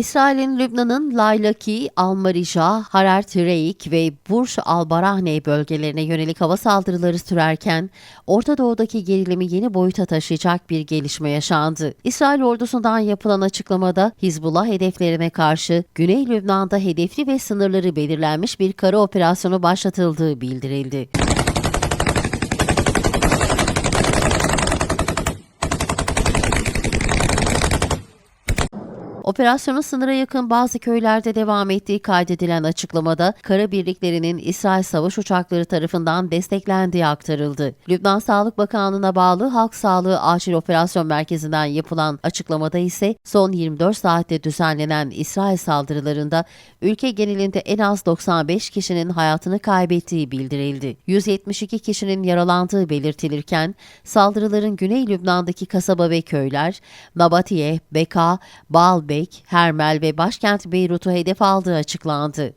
İsrail'in Lübnan'ın Laylaki, Almarija, Harar Tireik ve Burj Al Barahne bölgelerine yönelik hava saldırıları sürerken Orta Doğu'daki gerilimi yeni boyuta taşıyacak bir gelişme yaşandı. İsrail ordusundan yapılan açıklamada Hizbullah hedeflerine karşı Güney Lübnan'da hedefli ve sınırları belirlenmiş bir kara operasyonu başlatıldığı bildirildi. Operasyonun sınıra yakın bazı köylerde devam ettiği kaydedilen açıklamada kara birliklerinin İsrail savaş uçakları tarafından desteklendiği aktarıldı. Lübnan Sağlık Bakanlığı'na bağlı Halk Sağlığı Acil Operasyon Merkezi'nden yapılan açıklamada ise son 24 saatte düzenlenen İsrail saldırılarında ülke genelinde en az 95 kişinin hayatını kaybettiği bildirildi. 172 kişinin yaralandığı belirtilirken saldırıların Güney Lübnan'daki kasaba ve köyler Nabatiye, Beka, Baalbek, Hermel ve başkent Beyrut'u hedef aldığı açıklandı.